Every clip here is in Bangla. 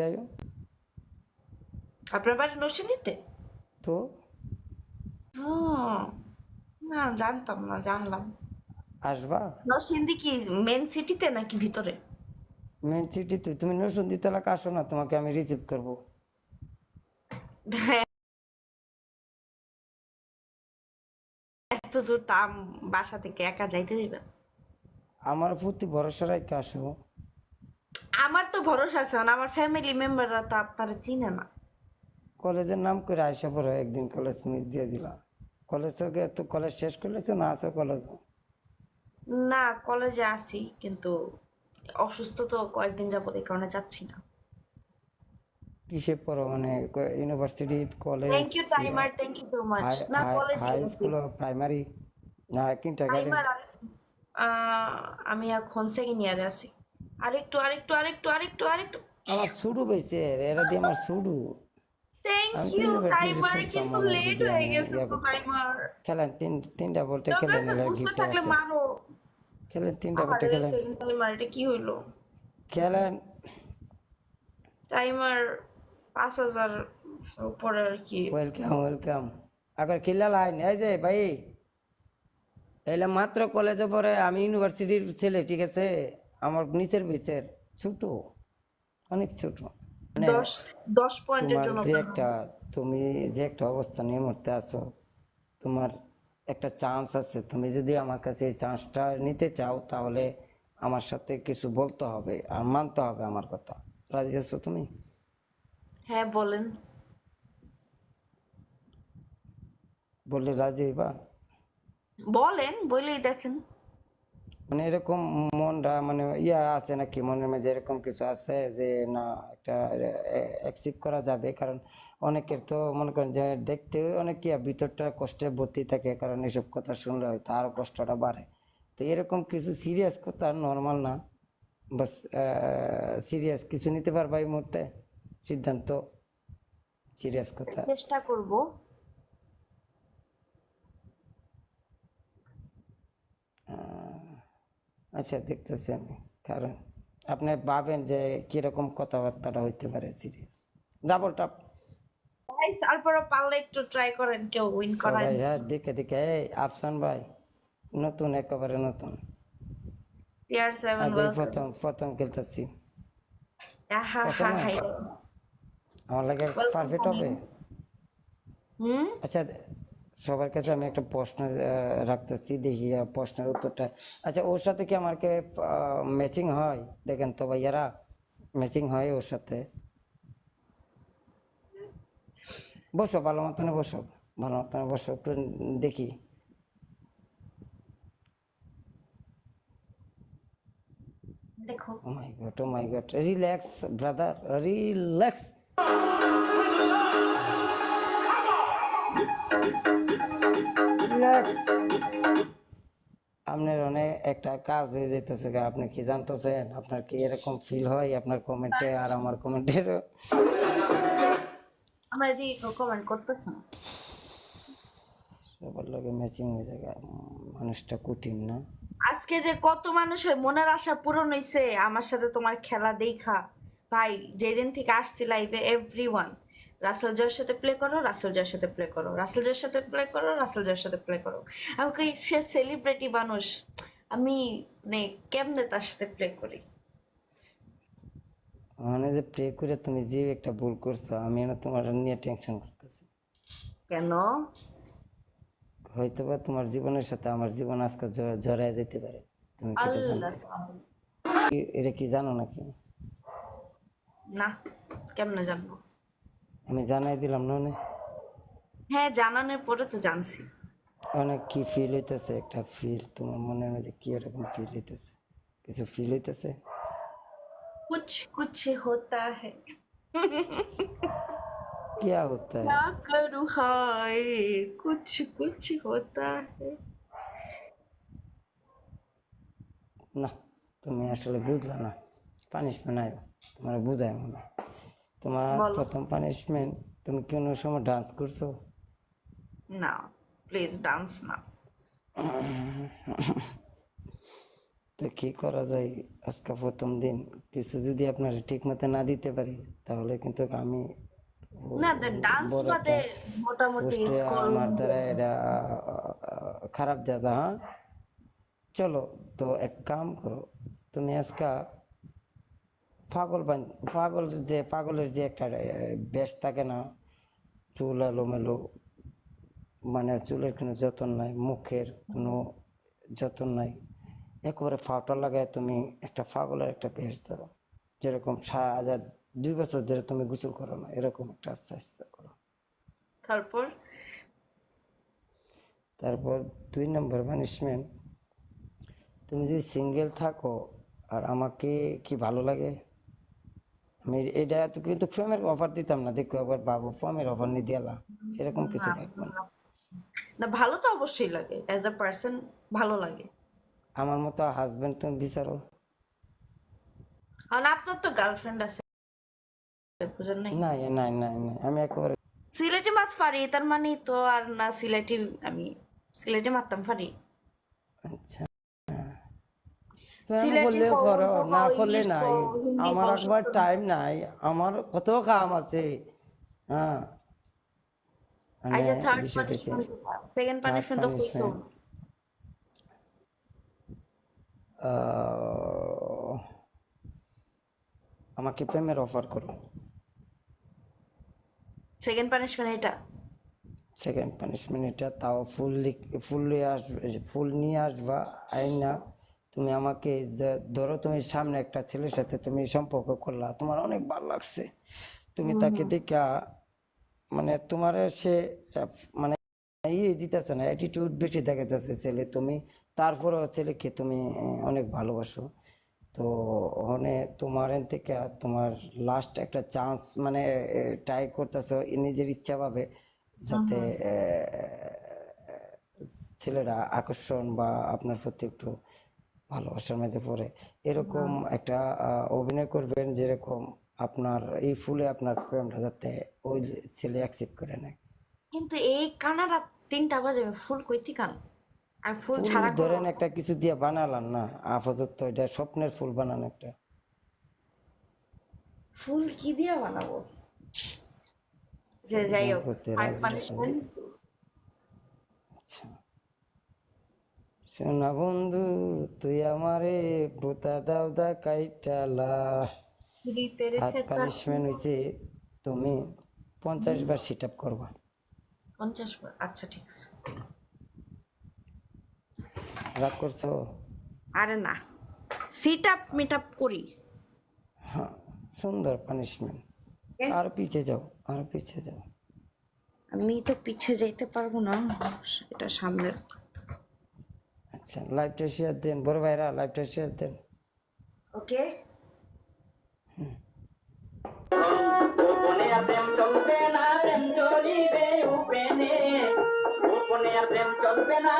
আয়ো আপনার বাড়ি নরসিংদীতে তো ও না জানতাম না জানলাম আসবা নরসিংদী কি মেন সিটিতে নাকি ভিতরে মেন সিটি তুই তুমি নরসিংদী এলাকা আসো না তোমাকে আমি রিসিভ করব এত দূর তা বাসা থেকে একা যাইতে দিবেন আমার প্রতি ভরসা রেখে আসো আমার তো ভরসা আছে না আমার ফ্যামিলি মেম্বাররা তো আপনারা চিনে না। কলেজের নাম করে আইসা পড়ো একদিন কলেজ মিস দিয়ে দিলাম কলেজ থেকে তো কলেজ শেষ করলেছো না আসো কলেজ না কলেজে আসি কিন্তু অসুস্থ তো কয়েকদিন যাবত এই কারণে যাচ্ছি না। কিসে পড়ো? মানে university college thank you timer thank you so much না কলেজে হাই স্কুল প্রাইমারি না কিন্টার আমি এখন সেকেন্ড ইয়ারে আছি। আরেকটু আরেকটু আরেকটু আরেকটু আরেকটু। আমার শুরু পেয়েছে এরা দিয়ে আমার শুরু থ্যাংক ইউ টাইমার কিন্তু লেট হয়ে গেছে তো টাইমার খেলেন তিন তিনটা বলতে তোর খেলে কাছে নিলে বুঝতে গিফট থাকলে আছে। খেলেন তিনটা বলতে খেলেন। টাইমার এটা কি হইল? খেলেন। টাইমার পাঁচ হাজার উপরে আর কি। ওয়েলকাম ওয়েলকাম আবার কিল্লা লাইন এই যে ভাই এলে মাত্র কলেজে পড়ে আমি ইউনিভার্সিটির ছেলে ঠিক আছে? আমার নিচের বিচের ছোট অনেক ছোট। মানে দশ দশ পয়েন্টের তোমার যে একটা তুমি যে একটা অবস্থা নিয়ে মুহূর্তে আছো তোমার একটা চান্স আছে। তুমি যদি আমার কাছে এই চান্সটা নিতে চাও তাহলে আমার সাথে কিছু বলতে হবে আর মানতে হবে আমার কথা। রাজি আছো তুমি? হ্যাঁ বলেন। বললে রাজি হইবা? বলেন বলেই দেখেন। মানে এরকম মনটা মানে ইয়া আছে নাকি? মনের মাঝে এরকম কিছু আছে যে, না, একটা অ্যাকসেপ্ট করা যাবে? কারণ অনেকের তো মনে করেন যে, দেখতে অনেক ইয়া, ভিতরটা কষ্টে ভর্তি থাকে। কারণ এসব কথা শুনলে হয়তো আরও কষ্টটা বাড়ে। তো এরকম কিছু সিরিয়াস কথা নর্মাল না। বাস সিরিয়াস কিছু নিতে পারবা এই মুহূর্তে? সিদ্ধান্ত? সিরিয়াস কথা। চেষ্টা করব। আচ্ছা দেখতেছি আমি। কারণ আপনি ভাবেন যে কীরকম কথাবার্তাটা হইতে পারে সিরিয়াস ডাবল টাপ ভাই তারপরে পারলে একটু ট্রাই করেন কেউ উইন করার হ্যাঁ দেখে দেখে। এই আফসান ভাই নতুন একেবারে নতুন। টিয়ার প্রথম প্রথম খেলতেছি। হাই আমার লাগে পারফেক্ট হবে। হুম? আচ্ছা সবার কাছে আমি একটা প্রশ্ন রাখতেছি দেখি প্রশ্নের উত্তরটা। আচ্ছা ওর সাথে কি আমাকে ম্যাচিং হয়? দেখেন তো ভাইয়ারা ম্যাচিং হয় ওর সাথে। বসো ভালো মতনে বসো ভালো মতনে বসো একটু দেখি। দেখো। My god oh my god relax brother relax আপনার অনেক একটা কাজ হয়ে যেতেছে গা। আপনি কি জানতেছেন? আপনার কি এরকম ফিল হয়? আপনার কমেন্টে আর আমার কমেন্টের আমরা কেউ কমেন্ট করতেছেন সবার লগে ম্যাচিং হয়ে যায় মানুষটা কঠিন না। আজকে যে কত মানুষের মনের আশা পূরণ হইছে আমার সাথে তোমার খেলা দেখা। ভাই যেদিন থেকে আসছি লাইভে এভরি ওয়ান রাসেল জয়ের সাথে প্লে করো রাসেল জয়ের সাথে প্লে করো। রাসেল জয়ের সাথে প্লে করো রাসেল জয়ের সাথে প্লে করো। আমাকে সে সেলিব্রিটি মানুষ আমি মানে কেমনে তার সাথে প্লে করি? মানে যে প্রে করে তুমি যে একটা ভুল করছ আমি না তোমার নিয়ে টেনশন করতেছি। কেন? হয়তো বা তোমার জীবনের সাথে আমার জীবন আজকে জড়ায় যেতে পারে। তুমি এটা কি জানো নাকি? না কেমনে জানব? আমি জানাই দিলাম না অনেক হ্যাঁ জানানোর পরে তো জানছি অনেক কি ফিল হইতেছে একটা ফিল তোমার মনের মধ্যে কি এরকম ফিল হইতেছে কিছু ফিল হইতেছে कुछ कुछ होता है কি হতে क्या करूँ हाय कुछ कुछ होता है না তুমি আসলে বুঝলা না পানিশমেন্ট আয়ো তোমার বুঝায় মনে হয়। তোমার প্রথম পানিশমেন্ট তুমি কি কোনো সময় ডান্স করছ? না প্লিজ ডান্স না। তো কি করা যায়? আজকে প্রথম দিন কিছু যদি আপনার ঠিক মতো না দিতে পারি তাহলে কিন্তু আমি না ডান্স বাদে মোটামুটি আমার দ্বারা এটা খারাপ দাদা হ্যাঁ? চলো তো এক কাম করো তুমি আজকা পাগল বান পাগল যে পাগলের যে একটা বেশ থাকে না চুল এলোমেলো মানে চুলের কোনো যত্ন নাই মুখের কোনো যত্ন নাই একেবারে ফাটা লাগায় তুমি একটা পাগলের একটা বেশ ধরো। যেরকম হাজার দুই বছর ধরে তুমি গোসল করো না এরকম একটা চেষ্টা করো। তারপর? তারপর দুই নম্বর পানিশমেন্ট তুমি যদি সিঙ্গেল থাকো আর আমাকে কি ভালো লাগে? আমি এটা তো কিন্তু ফ্রেমের অফার দিতাম না। দেখো একবার বাবু ফর্মের অফার নিয়ে এরকম কিছু লাগবে না। না ভালো তো অবশ্যই লাগে। অ্যাজ আ পার্সন ভালো লাগে। আমার মতো হাজবেন্ড তুমি বিচারো। কারণ আপনার তো গার্লফ্রেন্ড আছে। বুঝেন নাই? আমি একেবারে সিলেটি মাত পারি তার মানে তো আর না সিলেটি আমি সিলেটি মারতাম পারি আচ্ছা। করো না করলে নাই। আমার একবার টাইম নাই। আমার কত কাম আছে। হ্যাঁ। আচ্ছা মানে। আহ, আমাকে প্রেমের অফার করো। সেকেন্ড পানিশমেন্ট এটা? সেকেন্ড পানিশমেন্ট এটা তাও ফুল ফুল নিয়ে আসবে ফুল নিয়ে আসবা আই না তুমি আমাকে যে- ধরো তুমি সামনে একটা ছেলের সাথে তুমি সম্পর্ক করলা তোমার অনেক ভালো লাগছে। তুমি তাকে দেখা মানে তোমার সে মানে ইয়ে দিতেছে না অ্যাটিটিউড বেশি দেখাতেছে ছেলে তুমি তারপরেও ছেলেকে তুমি অনেক ভালোবাসো। তো ওখানে তোমার এন থেকে তোমার লাস্ট একটা চান্স মানে ট্রাই করতেছো নিজের ইচ্ছা ভাবে যাতে ছেলেরা আকর্ষণ বা আপনার প্রতি একটু ভালোবাসার মাঝে পড়ে। এরকম একটা অভিনয় করবেন যেরকম আপনার এই ফুলে আপনার প্রেমটা যাতে ওই ছেলে অ্যাকসেপ্ট করে নেয়। কিন্তু এই কানাডা তিনটা বাজে ফুল কইতি কান? আমি ফুল ছাড়া ধরেন একটা কিছু দিয়ে বানালাম না আপাতত তো এটা স্বপ্নের ফুল বানান একটা। ফুল কি দিয়ে বানাবো? যে যাই হোক পানিশমেন্ট আচ্ছা। শোনা বন্ধু তুই আমারে বোতা দাও দা কাইটালা। হাত পানিশমেন্ট হয়েছে তুমি পঞ্চাশ বার সিট আপ করবা। পঞ্চাশ বার আচ্ছা ঠিক আছে। রাগ করছ? আরে না সিট আপ মিট আপ করি। হ্যাঁ সুন্দর পানিশমেন্ট আর পিছে যাও আর পিছে যাও। আমি তো পিছে যাইতে পারব না এটা সামনে। আচ্ছা লাইভটা শেয়ার দেন বড় ভাইরা লাইভটা শেয়ার দেন। ওকে গোপনে আর প্রেম চলবে না প্রেম চলিবে উপেনে। গোপনে প্রেম চলবে না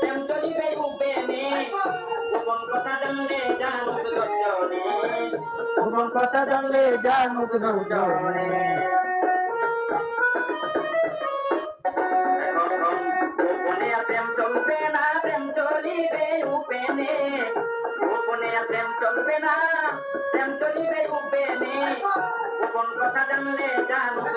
প্রেম চলিবে উপেনে। গোপন কথা জানলে জানুক গোপন কথা জানলে জানুক উপেনে কথা জানলে জানুক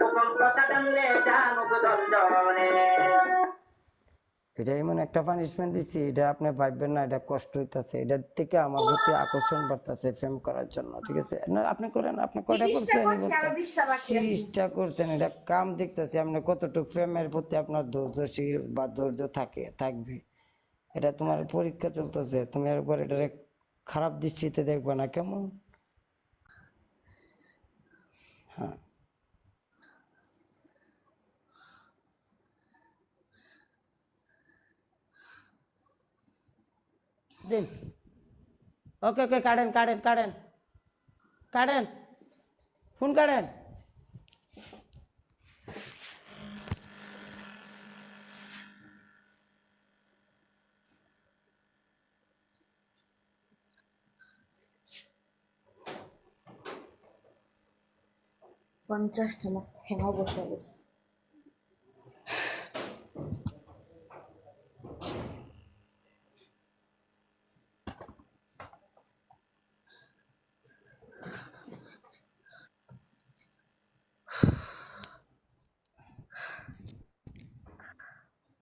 গোপন কথা জানলে জানুক দশজনে এটা এমন একটা পানিশমেন্ট দিছি এটা আপনি ভাববেন না এটা কষ্ট হইতাছে। এটার থেকে আমার প্রতি আকর্ষণ বাড়তেছে প্রেম করার জন্য ঠিক আছে? না আপনি করেন আপনি কয়টা করছেন তিরিশটা করছেন এটা কাম দেখতেছি আপনি কতটুকু প্রেমের প্রতি আপনার ধৈর্যশীল বা ধৈর্য থাকে থাকবে। এটা তোমার পরীক্ষা চলতেছে তুমি একবার এটা খারাপ দৃষ্টিতে দেখবে না, কেমন? হ্যাঁ। দিন। ওকে ওকে কাটেন কাটেন কাটেন কাটেন ফোন কাটেন পঞ্চাশটা মাত্র হ্যাঁ বসে গেছে।